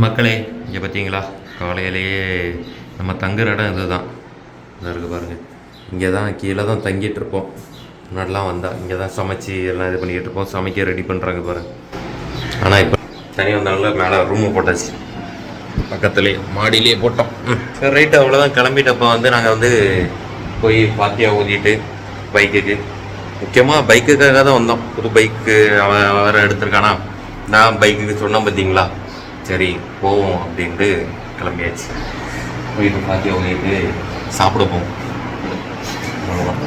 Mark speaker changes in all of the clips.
Speaker 1: மக்களே இங்கே பார்த்தீங்களா காலையிலேயே நம்ம தங்குற இடம் இதுதான். இதாக இருக்குது பாருங்கள் இங்கே தான் கீழே தான் தங்கிட்டுருப்போம் முன்னாடிலாம் வந்தால் இங்கே தான் சமைச்சு எல்லாம் இது பண்ணிக்கிட்டு இருப்போம். சமைக்க ரெடி பண்ணுறாங்க பாருங்கள் ஆனால் இப்போ தனி வந்தாலும் மேலே ரூமு போட்டாச்சு. பக்கத்துலேயே மாடியிலேயே போட்டோம். சரி ரைட்டு அவ்வளோதான் கிளம்பிட்டப்போ வந்து நாங்கள் வந்து போய் பாத்தியாக ஊதிட்டு பைக்குக்கு. முக்கியமாக பைக்குக்காக தான் வந்தோம். புது பைக்கு அவன் வேறு எடுத்திருக்கானா? நான் பைக்குக்கு சொன்னேன் பார்த்தீங்களா சரி போவோம் அப்படின்ட்டு கிளம்பியாச்சு. போயிட்டு பாத்தி அவங்க சாப்பிட போவோம். அவ்வளோதான்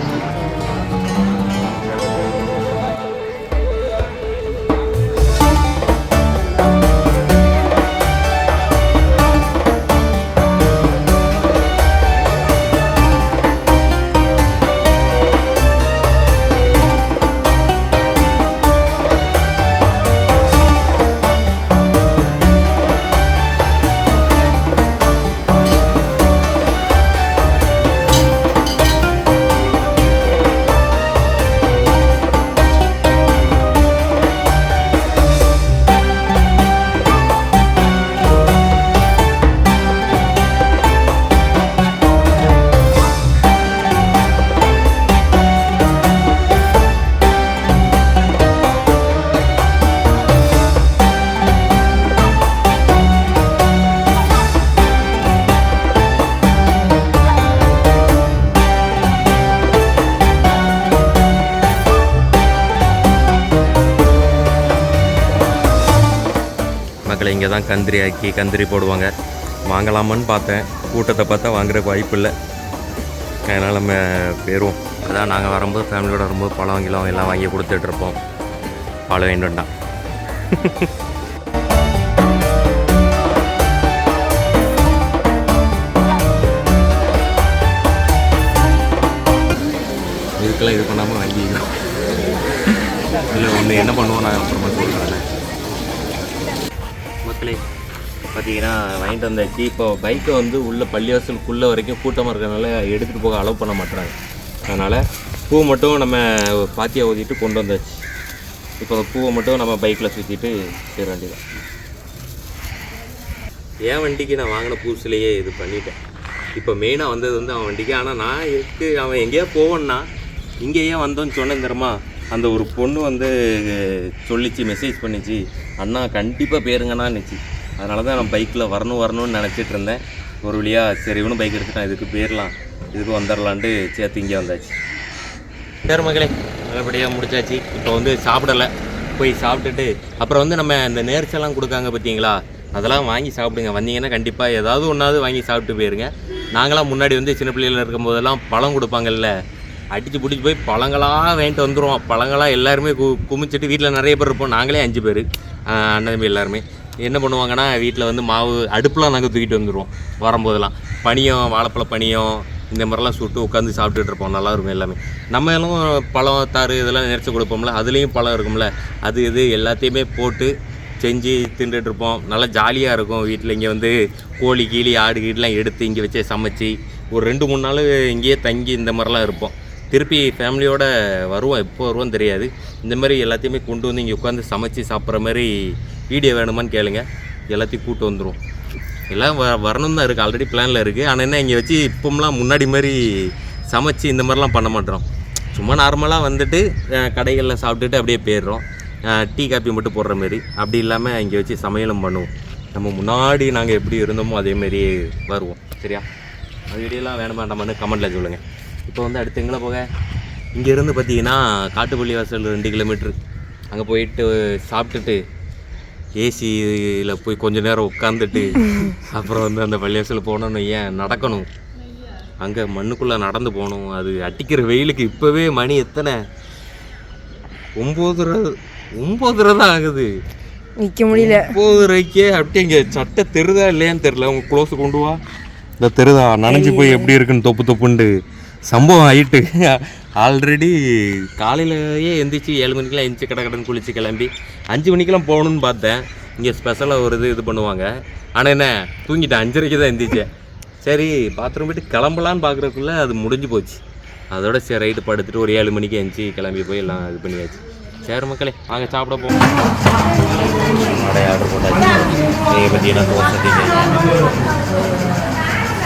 Speaker 1: மக்களை இங்கே தான் கந்திரி ஆக்கி கந்திரி போடுவாங்க. வாங்கலாமான்னு பார்த்தேன். கூட்டத்தை பார்த்தா வாங்குறதுக்கு வாய்ப்பு இல்லை. அதனால் நம்ம போயிடுவோம் அதான் நாங்கள் வரும்போது ஃபேமிலியோட வரும்போது பழம் கிலம் எல்லாம் வாங்கி கொடுத்துட்ருப்போம் பழம் வேண்டும்டா இதுக்கெல்லாம் இது பண்ணாமல் வாங்கிக்கிறோம். இல்லை ஒன்று என்ன பண்ணுவோம் நான் அப்புறமா பார்த்தீங்கன்னா வாங்கிட்டு வந்தாச்சு. இப்போ பைக்கை வந்து உள்ளே பள்ளிவாசலுக்குள்ளே வரைக்கும் கூட்டமாக இருக்கிறதுனால எடுத்துகிட்டு போக அலோவ் பண்ண மாட்டுறாங்க அதனால் பூ மட்டும் நம்ம பாத்தியாக ஊதிட்டு கொண்டு வந்தாச்சு. இப்போ அந்த பூவை மட்டும் நம்ம பைக்கில் சுற்றிட்டு சேர வேண்டியதான் என் வண்டிக்கு நான் வாங்கின புதுசுலேயே இது பண்ணிட்டேன். இப்போ மெயினாக வந்தது வந்து அவன் வண்டிக்கு. ஆனால் நான் எதுக்கு அவன் எங்கேயோ போவோன்னா இங்கே ஏன் வந்தோன்னு சொன்னேன் தெரியுமா? அந்த ஒரு பொண்ணு வந்து சொல்லிச்சு மெசேஜ் பண்ணிச்சு. அண்ணா கண்டிப்பாக பேருங்கண்ணான்னுச்சு. அதனால தான் நான் பைக்கில் வரணும் வரணும்னு நினச்சிட்டு இருந்தேன். ஒரு வழியாக சரி இவனும் பைக் எடுத்துட்டான் இதுக்கு போயிடலாம். இதுக்கு வந்துடலான்ட்டு சேர்த்து இங்கே வந்தாச்சு. சரி மகளே நல்லபடியாக முடிச்சாச்சு. இப்போ வந்து சாப்பிடலை. போய் சாப்பிட்டுட்டு அப்புறம் வந்து நம்ம இந்த நேர்ச்செல்லாம் கொடுக்காங்க பார்த்தீங்களா அதெல்லாம் வாங்கி சாப்பிடுங்க. வந்தீங்கன்னா கண்டிப்பாக ஏதாவது ஒன்றாவது வாங்கி சாப்பிட்டு போயிருங்க. நாங்களாம் முன்னாடி வந்து சின்ன பிள்ளைகள் இருக்கும்போதெல்லாம் பழம் கொடுப்பாங்கல்ல அடித்து பிடிச்சி போய் பழங்களாக வாங்கிட்டு வந்துடுவோம் பழங்களாக எல்லாருமே கு குமிச்சிட்டு வீட்டில் நிறைய பேர் இருப்போம். நாங்களே அஞ்சு பேர் அண்ணன் தம்பி எல்லாருமே. என்ன பண்ணுவாங்கன்னா வீட்டில் வந்து மாவு அடுப்புலாம் நாங்கள் தூக்கிட்டு வந்துடுவோம் வரும்போதெல்லாம். பனியம் வாழைப்பழ பனியம் இந்த மாதிரிலாம் சுட்டு உட்காந்து சாப்பிட்டுட்டு இருப்போம். நல்லா இருக்கும் எல்லாமே. நம்ம எல்லாம் பழம் தாறு இதெல்லாம் நினச்சி கொடுப்போம்ல. அதுலேயும் பழம் இருக்கும்ல. அது இது எல்லாத்தையுமே போட்டு செஞ்சு தின்றுட்டு இருப்போம். நல்லா ஜாலியாக இருக்கும். வீட்டில் இங்கே வந்து கோழி கீழி ஆடு கீடுலாம் எடுத்து இங்கே வச்சே சமைச்சு ஒரு ரெண்டு மூணு நாள் இங்கேயே தங்கி இந்த மாதிரிலாம் இருப்போம். திருப்பி ஃபேமிலியோடு வருவோம். எப்போ வருவோம் தெரியாது. இந்த மாதிரி எல்லாத்தையுமே கொண்டு வந்து இங்கே உட்காந்து சமைச்சு சாப்பிட்ற மாதிரி வீடியோ வேணுமான்னு கேளுங்க. எல்லாத்தையும் கூட்டு வந்துடும் எல்லாம் வ வரணும் தான் இருக்குது ஆல்ரெடி பிளானில் இருக்குது ஆனால் என்ன இங்கே வச்சு இப்போம்லாம் முன்னாடி மாதிரி சமைச்சு இந்த மாதிரிலாம் பண்ண மாட்டோம். சும்மா நார்மலாக வந்துட்டு கடைகளில் சாப்பிட்டுட்டு அப்படியே போயிடுறோம். டீ காப்பி மட்டும் போடுற மாதிரி. அப்படி இல்லாமல் இங்கே வச்சு சமையலும் பண்ணுவோம். நம்ம முன்னாடி நாங்கள் எப்படி இருந்தோமோ அதே வருவோம். சரியா? அது வீடியோலாம் வேணுமா வேண்டாமான்னு கமெண்ட்டில் சொல்லுங்கள் இப்போ வந்து அடுத்து எங்கே போக? இங்கேருந்து பார்த்தீங்கன்னா காட்டுப்பள்ளி வாசல் ரெண்டு கிலோமீட்ரு அங்கே போயிட்டு சாப்பிட்டுட்டு ஏசியில் போய் கொஞ்ச நேரம் உட்காந்துட்டு அப்புறம் வந்து அந்த பள்ளிவாசல் போனோன்னு ஏன் நடக்கணும். அங்கே மண்ணுக்குள்ளே நடந்து போகணும். அது அடிக்கிற வெயிலுக்கு இப்போவே மணி எத்தனை? ஒம்போதரை ஒம்போதரை தான் ஆகுது.
Speaker 2: நிற்க முடியல.
Speaker 1: ஒம்போதரைக்கே அப்படியே இங்கே சட்டை தெருதா இல்லையான்னு தெரில உங்க க்ளோஸ் கொண்டு வா. இந்த தெருதா நனைஞ்சு போய் எப்படி இருக்குன்னு தொப்பு தொப்புண்டு சம்பவம் ஆகிட்டு ஆல்ரெடி காலையிலேயே எந்திரிச்சு ஏழு மணிக்கெலாம் எந்திரிச்சு கடை கடன் குளித்து கிளம்பி அஞ்சு மணிக்கெல்லாம் போகணுன்னு பார்த்தேன். இங்கே ஸ்பெஷலாக ஒரு இது இது பண்ணுவாங்க. ஆனால் என்ன தூங்கிட்டேன். அஞ்சரைக்கு தான் எந்திரிச்சேன். சரி பாத்ரூம் போயிட்டு கிளம்பலான்னு பார்க்குறதுக்குள்ளே அது முடிஞ்சு போச்சு. அதோட சரி ரைட்டு படுத்துட்டு ஒரு ஏழு மணிக்கு எந்திரிச்சு கிளம்பி போய் எல்லாம் இது பண்ணியாச்சு. சரி மக்களே வாங்க சாப்பிட போவோம். ஆர்டர் போட்டாச்சு. பார்த்தீங்கன்னா தோசை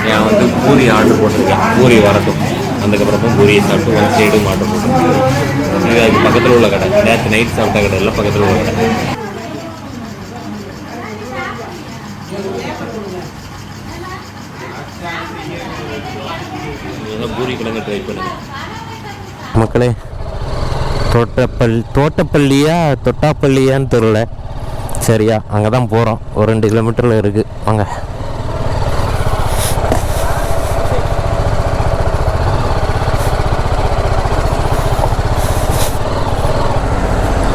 Speaker 1: நான் வந்து பூரி ஆர்டர் போட்டிருக்கேன். பூரி வரட்டும். அதுக்கப்புறமா பூரியை சாப்பிட்டு ஒன் சைடும் ஆர்டர் போட்டிருக்கேன் இது அதுக்கு பக்கத்தில் உள்ள கடை. நேற்று நைட் சாப்பிட்ட கடை எல்லாம் பக்கத்தில் உள்ள கடை. பூரி கிழங்கு ட்ரை பண்ணுங்க.
Speaker 2: மக்களே தோட்டப்பள் தோட்டப்பள்ளியா தொட்டாப்பள்ளியான்னு தெரியல. சரியா அங்கே தான் போகிறோம் ஒரு ரெண்டு கிலோமீட்டரில் இருக்குது வாங்க.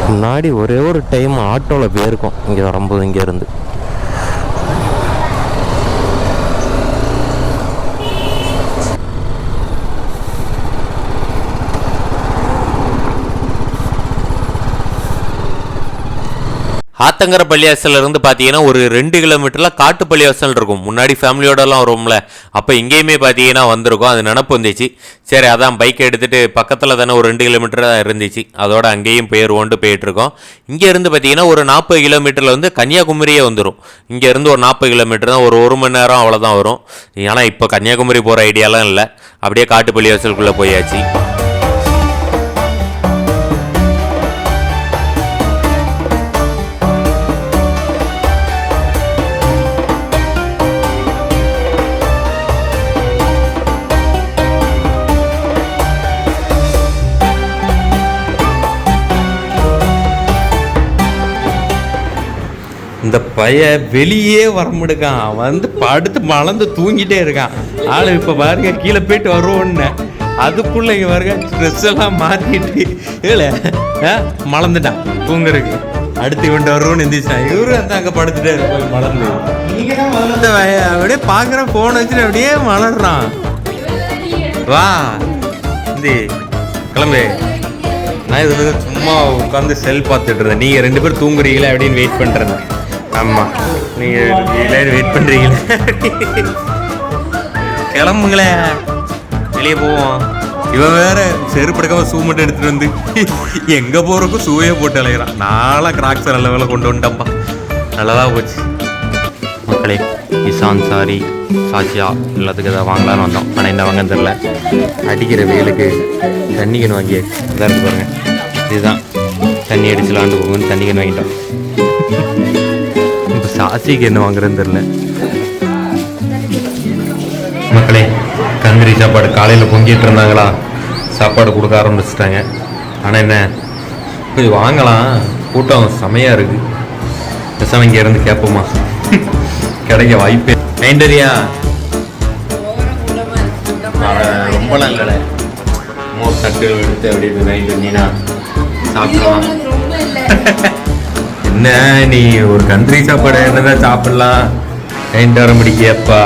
Speaker 2: முன்னாடி ஒரே ஒரு டைம் ஆட்டோவில் போயிருக்கோம். இங்கே வரும்போது இங்கேருந்து
Speaker 3: ஆத்தங்கர பள்ளியாசல்ல இருந்து பார்த்தீங்கன்னா ஒரு ரெண்டு கிலோமீட்டரில் காட்டு பள்ளியாசல் இருக்கும். முன்னாடி ஃபேமிலியோடலாம் வரும்ல. அப்போ இங்கேயுமே பார்த்தீங்கன்னா வந்திருக்கும். அது நினப்பு வந்துச்சு. சரி அதான் பைக் எடுத்துகிட்டு பக்கத்தில் தானே ஒரு ரெண்டு கிலோமீட்டர் தான் இருந்துச்சு. அதோட அங்கேயும் போயிடுவோன்ட்டு போயிட்டுருக்கோம் இங்கேருந்து பார்த்தீங்கன்னா ஒரு நாற்பது கிலோமீட்டரில் வந்து கன்னியாகுமரியே வந்துடும் இங்கேருந்து ஒரு நாற்பது கிலோமீட்டர் தான். ஒரு ஒரு மணி நேரம் அவ்வளோதான் வரும். ஆனால் இப்போ கன்னியாகுமரி போகிற ஐடியாலாம் இல்லை. அப்படியே காட்டு பள்ளியாசலுக்குள்ளே போயாச்சு.
Speaker 1: இந்த பையன் வெளியே வர முடிக்கான் வந்து படுத்து மலர்ந்து தூங்கிட்டே இருக்கான். ஆளு இப்போ பாருங்க கீழே போயிட்டு வருவோன்னு. அதுக்குள்ள இங்க பாருங்க ட்ரெஸ் எல்லாம் மாத்திட்டு இல்லை மலர்ந்துட்டான். தூங்குறதுக்கு. அடுத்து இவன் வருவோன்னு எந்திரிச்சான். இவரு வந்து அங்கே படுத்துட்டே இருப்பாங்க மலர்ந்து. இந்த அப்படியே பார்க்குற ஃபோன் வச்சுட்டு அப்படியே மலர்றான். வா. இந்த கிளம்பு. நான் இது சும்மா உட்காந்து செல் பார்த்துட்டு இருந்தேன். நீங்கள் ரெண்டு பேரும் தூங்குறீங்களே அப்படின்னு வெயிட் பண்ணுறேன் ஆமாம் நீங்கள் எல்லாரும் வெயிட் பண்ணுறீங்களே கிளம்புங்களே. வெளியே போவோம். இவன் வேற செருப்பு எடுக்காம ஷூ மட்டும் எடுத்துட்டு வந்து எங்கே போகிறக்கும் ஷூவே போட்டு அலைகிறான் நாளாக கிராக்ஸ் நல்ல வேலை கொண்டு வந்துட்டப்பா நல்லதாக போச்சு. மக்களே இசான் சாரி சாச்சியா எல்லாத்துக்கும் எதாவது வாங்கலாம்னு வந்தோம். ஆனால் என்ன வாங்கன்னு தெரில அடிக்கிற வெயிலுக்கு தண்ணி கன்று வாங்கி இதாக இருக்கு பாருங்க. இதுதான். தண்ணி அடிச்சு விளாண்டு போகும்னு தண்ணி கன்று வாங்கிட்டோம். இப்போ சாச்சிக்கு என்ன வாங்குறதுன்னு தெரில மக்களே கந்திரி சாப்பாடு காலையில் பொங்கிட்டு இருந்தாங்களா? சாப்பாடு கொடுக்க ஆரம்பிச்சிட்டாங்க. ஆனால் என்ன? போய் வாங்கலாம். கூட்டம் செமையாக இருக்குது பேசாம இங்கே இருந்து கேட்போமா? கிடைக்க வாய்ப்பே மைண்டரியா ரொம்பலாம் இல்லைடா மோர் தட்டு எடுத்து அப்படியே வாங்கிட்டு வந்தீங்கன்னா சாப்பிடலாம். என்ன நீ ஒரு கந்திரி சாப்பாடு என்னதான் சாப்பிடலாம்? வாங்கிட்டு வர முடியப்பா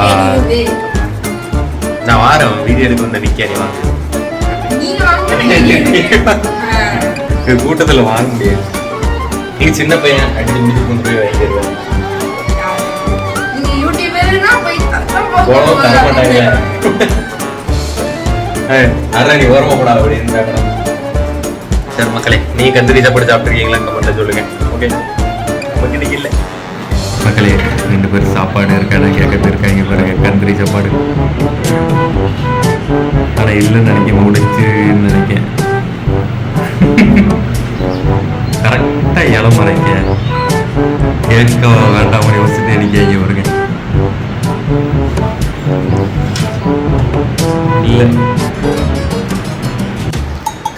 Speaker 1: நான் வாரேன் வீடியோ எடுக்க வந்த நிக்க நீ வாங்க கூட்டத்துல வாங்க முடியாது. நீங்க சின்ன பையன் அடிச்சு முடிச்சு கொண்டு போய் வாங்கிடுவேன் தர மாட்டாங்க. அதான் நீ ஓரமா போடா அப்படின்னு சரி மக்களே நீ கந்திரி சாப்பாடு சாப்பிட்டுருக்கீங்களா கமெண்ட்ல சொல்லுங்க. ஓகே நமக்கு இல்லை. மக்களே ரெண்டு பேர் சாப்பாடு இருக்காடா? கேட்கறது இருக்காங்க பாருங்க. கந்திரி சாப்பாடு. ஆனா இல்லைன்னு நினைக்க முடிச்சுன்னு நினைக்கேன். கரெக்டா இளம் மறைக்க கேட்க வேண்டாம் யோசிச்சுட்டு நிற்காங்க பாருங்க. இல்லை.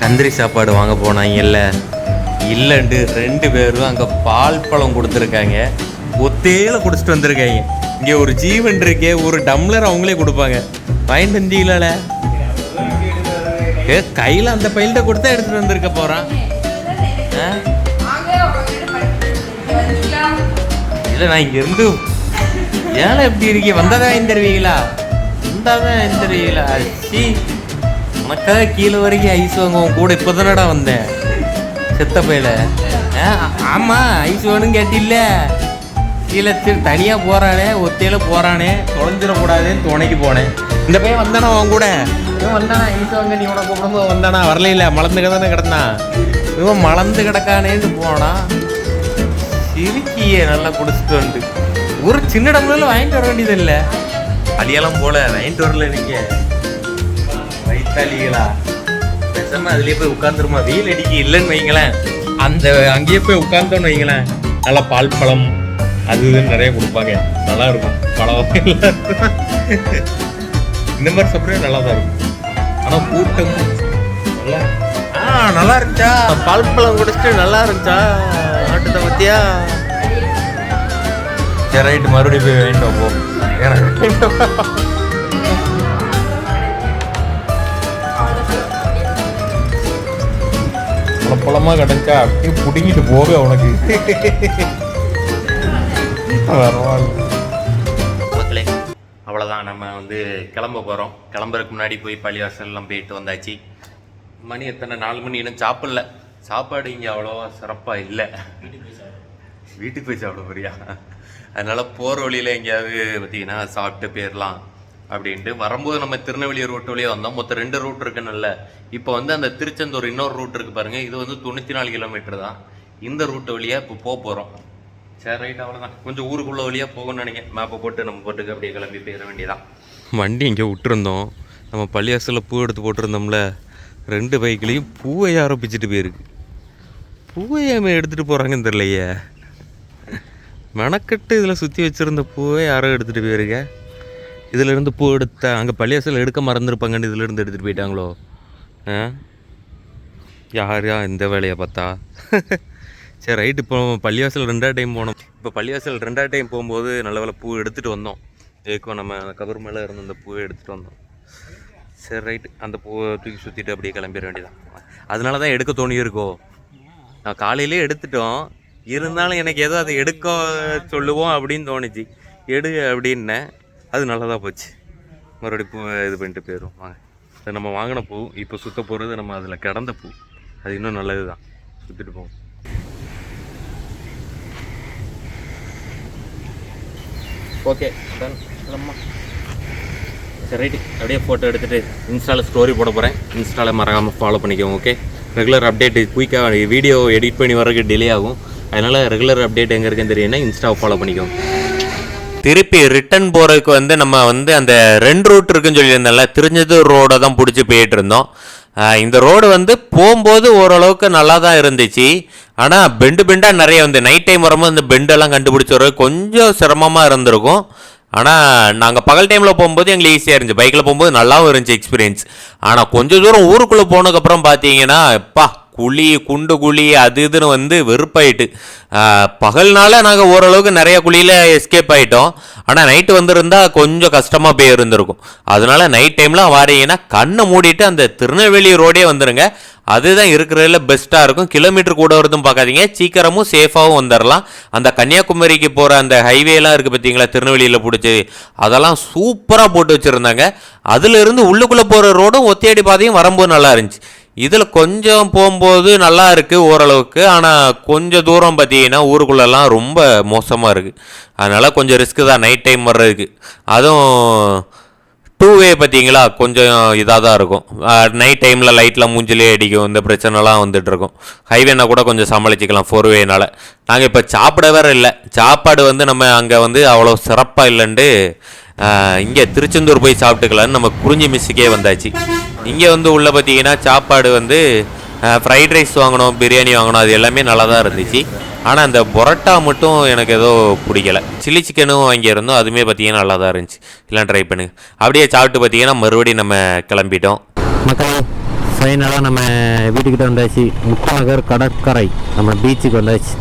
Speaker 1: கந்திரி சாப்பாடு வாங்க போனாங்க இல்லை இல்லைண்டு ரெண்டு பேரும் அங்கே பால் பழம் கொடுத்துருக்காங்க. ஒத்தையில குடிச்சிட்டு வந்திருக்காங்க. இங்கே ஒரு ஜீவன் இருக்கே ஒரு டம்ளர் அவங்களே கொடுப்பாங்க. வாங்கிட்டு வந்தீங்களால? ஏ கையில் அந்த பையன்கிட்ட கொடுத்தா எடுத்துகிட்டு வந்திருக்க போகிறான் இல்லை நான் இங்கேருந்து ஏழை எப்படி இருக்கீங்க? வந்தால் தான் தருவீங்களா வந்தால் தான் தருவீங்களா சி உனக்காக கீழே வரைக்கும் ஐஸ் வாங்குவோம். கூட இப்போ தானடா வந்தேன். செத்த பையில. ஆ, ஆமா ஐஸ் வேணும் கேட்டில்ல. கீழே திரு- தனியா போறானே ஒத்தையில போறானே தொலைஞ்சிடக்கூடாதுன்னு துணைக்கு போனேன். இந்த பையன் வந்தானா அவன் கூட? இவன் வந்தானா? ஐஸ் வாங்க நீ உனக்கு கூப்பிடும்போது வந்தானா? வரல இல்ல மலர்ந்து தானே கிடந்தான். இவன் மலர்ந்து கிடக்கானேன்னு போனான் ஈ,
Speaker 2: இருக்கியே நல்லா குடிச்சிட்டு வந்து. ஒரு சின்ன டம்ளர்ல வாங்கிட்டு வர வேண்டியது இல்லை அடியெல்லாம் போல வாங்கிட்டு வரல நீங்க. வயிற்றாளிகளா பேசாம அதுலயே போய் உட்காந்துருமா வெயில் அடிக்க இல்லைன்னு வைங்களேன். அந்த அங்கேயே போய் உட்கார்ந்தோன்னு வைங்களேன். நல்லா பால் பழம் அது இதுன்னு நிறைய கொடுப்பாங்க. நல்லா இருக்கும். பழம் இந்த மாதிரி சாப்பிட்றது நல்லா தான் இருக்கும். ஆனா கூட்டம் நல்லா ஆ நல்லா இருந்துச்சா? பால் பழம் குடிச்சிட்டு நல்லா இருந்துச்சா? ஆட்டத்தை பத்தியா? சரி ரைட்டு மறுபடியும் போய் வேண்டாம் போ. எனக்கு வாங்கிட்டு வா. கிடைச்சா அப்படியே பிடுங்கிட்டு போக உனக்கு.
Speaker 1: மக்களே அவ்வளோதான் நம்ம வந்து கிளம்ப போகிறோம் கிளம்புறதுக்கு முன்னாடி போய் பள்ளிவாசல்லாம் போயிட்டு வந்தாச்சு. மணி எத்தனை? நாலு மணி. இன்னும் சாப்பிடல. சாப்பாடு இங்கே அவ்வளோவா சிறப்பாக இல்லை. வீட்டுக்கு போய் சாப்பிட போறியா? அதனால் போகிற வழியில் எங்கேயாவது பார்த்தீங்கன்னா சாப்பிட்டு போயிடலாம் அப்படின்ட்டு வரும்போது நம்ம திருநெல்வேலி ரோட்டு வழியாக வந்தோம். மொத்தம் ரெண்டு ரூட் இருக்குன்னுல்ல இப்போ வந்து அந்த திருச்செந்தூர் இன்னொரு ரூட் இருக்கு பாருங்க. இது வந்து தொண்ணூற்றி நாலு கிலோமீட்டர் தான். இந்த ரூட்டு வழியாக இப்போ போக போகிறோம் சரி ரைட் அவ்வளோதான் கொஞ்சம் ஊருக்குள்ள வழியாக போகணும்னு நினைக்கிறேன். மேப்பை போட்டு நம்ம போட்டுக்கு அப்படியே கிளம்பி போயிட வேண்டியதான்
Speaker 2: வண்டி இங்கே விட்டுருந்தோம். நம்ம பள்ளியாசலில் பூ எடுத்து போட்டிருந்தோம்ல. ரெண்டு பைக்லேயும் பூவை ஆரம்பிச்சிட்டு போயிருக்கு. பூவை ஏமே எடுத்துகிட்டு போகிறாங்கன்னு தெரியலையே. மெனக்கட்டு இதில் சுற்றி வச்சுருந்த பூவை யாரோ எடுத்துகிட்டு போயிருக்கேன் இதிலேருந்து பூ எடுத்த அங்கே பள்ளியாசல் எடுக்க மறந்துருப்பாங்கன்னு இதிலேருந்து எடுத்துகிட்டு போயிட்டாங்களோ? ஆ? யாரா இந்த வேலையை பார்த்தா? சரி ரைட்டு இப்போ பள்ளிவாசல் ரெண்டாவது டைம் போனோம். இப்போ பள்ளிவாசல் ரெண்டாவது டைம் போகும்போது நல்ல வேலை பூ எடுத்துகிட்டு வந்தோம். ஏக்கோ நம்ம கபர் மேலே இருந்த அந்த பூவை எடுத்துகிட்டு வந்தோம். சரி ரைட்டு அந்த பூவை தூக்கி சுற்றிட்டு அப்படியே கிளம்பிட வேண்டியதான் அதனால தான் எடுக்க தோணியிருக்கோ? நான் காலையிலே எடுத்துட்டோம். இருந்தாலும் எனக்கு ஏதோ அதை எடுக்க சொல்லுவோம் அப்படின்னு தோணுச்சு. எடு அப்படின்னேன். அது நல்லதாக போச்சு. மறுபடியும் பூ இது பண்ணிட்டு போயிடும் வாங்க. அது நம்ம வாங்கின பூ இப்போ சுத்த போகிறது நம்ம அதில் கிடந்த பூ. அது இன்னும் நல்லது தான் சுற்றிட்டு போவோம்.
Speaker 1: ஓகே டன் சரி ரைட்டு அப்படியே ஃபோட்டோ எடுத்துகிட்டு இன்ஸ்டாவில் ஸ்டோரி போட போகிறேன் இன்ஸ்டாவில் மறக்காமல் ஃபாலோ பண்ணிக்கோங்க ஓகே ரெகுலர் அப்டேட் குயிக்காக வீடியோ எடிட் பண்ணி வர்றதுக்கு டிலே ஆகும். அதனால் ரெகுலர் அப்டேட் எங்கே இருக்குன்னு தெரியும்னா இன்ஸ்டாவை ஃபாலோ பண்ணிக்கோங்க. திருப்பி ரிட்டர்ன் போகிறதுக்கு வந்து நம்ம வந்து அந்த ரெண்டு ரூட் இருக்குன்னு சொல்லியிருந்தோம்ல திருஞ்செந்தூர் ரோடை தான் பிடிச்சி போயிட்டு இருந்தோம். இந்த ரோடு வந்து போகும்போது ஓரளவுக்கு நல்லா தான் இருந்துச்சு. ஆனால் பெண்டு பெண்டாக நிறைய வந்து நைட் டைம் வரும்போது இந்த பெண்டெல்லாம் கண்டுபிடிச்சி வர கொஞ்சம் சிரமமாக இருந்திருக்கும். ஆனால் நாங்கள் பகல் டைமில் போகும்போது எங்களுக்கு ஈஸியாக இருந்துச்சு. பைக்கில் போகும்போது நல்லாவும் இருந்துச்சு எக்ஸ்பீரியன்ஸ் ஆனால் கொஞ்சம் தூரம் ஊருக்குள்ளே போனதுக்கப்புறம் பார்த்தீங்கன்னா எப்பா குழி குண்டு குழி அது இதுன்னு வந்து வெறுப்பாயிட்டு. பகல்னால நாங்கள் ஓரளவுக்கு நிறைய குழியில் எஸ்கேப் ஆகிட்டோம் ஆனால் நைட்டு வந்திருந்தா கொஞ்சம் கஷ்டமாக போய் இருந்திருக்கும். அதனால நைட் டைம்லாம் வாரீங்கன்னா கண்ணை மூடிட்டு அந்த திருநெல்வேலி ரோடே வந்துருங்க. அதுதான் இருக்கிறதுல பெஸ்ட்டாக இருக்கும். கிலோமீட்டர் கூட வருதும் பார்க்காதீங்க. சீக்கிரமும் சேஃபாகவும் வந்துடலாம் அந்த கன்னியாகுமரிக்கு போகிற அந்த ஹைவேலாம் இருக்குது பார்த்தீங்களா? திருநெல்வேலியில் பிடிச்சி. அதெல்லாம் சூப்பராக போட்டு வச்சுருந்தாங்க. அதுலேருந்து உள்ளுக்குள்ளே போகிற ரோடும் ஒத்தையடி பாதையும் வரும்போது நல்லா இருந்துச்சு. இதில் கொஞ்சம் போகும்போது நல்லா இருக்குது ஓரளவுக்கு ஆனால் கொஞ்சம் தூரம் பார்த்தீங்கன்னா ஊருக்குள்ளெல்லாம் ரொம்ப மோசமாக இருக்குது அதனால் கொஞ்சம் ரிஸ்க்கு தான் நைட் டைம் வர்றதுக்கு. அதுவும் டூ வே பார்த்தீங்களா கொஞ்சம் இதாக தான் இருக்கும். நைட் டைமில் லைட்டில் மூஞ்சிலே அடிக்கும் இந்த பிரச்சனைலாம் வந்துட்டுருக்கும். ஹைவேனா கூட கொஞ்சம் சமாளிச்சிக்கலாம் ஃபோர் வேனால் நாங்கள் இப்போ சாப்பிட வேற இல்லை. சாப்பாடு வந்து நம்ம அங்கே வந்து அவ்வளோ சிறப்பாக இல்லைன்ட்டு இங்கே திருச்செந்தூர் போய் சாப்பிட்டுக்கலான்னு நம்ம குறிஞ்சி மிஸ்ஸுக்கே வந்தாச்சு. இங்கே வந்து உள்ள பார்த்தீங்கன்னா சாப்பாடு வந்து ஃப்ரைட் ரைஸ் வாங்கினோம் பிரியாணி வாங்கினோம் அது எல்லாமே நல்லா தான் இருந்துச்சு. ஆனால் அந்த பொரோட்டா மட்டும் எனக்கு ஏதோ பிடிக்கல. சில்லி சிக்கனும் வாங்கியிருந்தோம் அதுவுமே பார்த்தீங்கன்னா நல்லா தான் இருந்துச்சு. எல்லாம் ட்ரை பண்ணுங்க. அப்படியே சாப்பிட்டு பார்த்தீங்கன்னா மறுபடியும் நம்ம கிளம்பிட்டோம்.
Speaker 4: மக்களே ஃபைனலாக நம்ம வீட்டுக்கிட்ட வந்தாச்சு. முத்தநகர் கடற்கரை நம்ம பீச்சுக்கு வந்தாச்சு.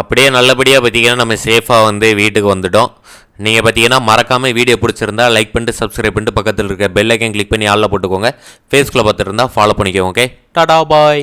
Speaker 1: அப்படியே நல்லபடியாக பார்த்தீங்கன்னா நம்ம சேஃபாக வந்து வீட்டுக்கு வந்துட்டோம். நீங்கள் பார்த்தீங்கன்னா மறக்காமல் வீடியோ பிடிச்சிருந்தா லைக் பண்ணிட்டு சப்ஸ்கிரைப் பண்ணிட்டு பக்கத்தில் இருக்க பெல் ஐக்கன் கிளிக் பண்ணி ஆளில் போட்டுக்கோங்க. ஃபேஸ்குள்ளே பார்த்துருந்தா ஃபாலோ பண்ணிக்கோங்க ஓகே டாடா பாய்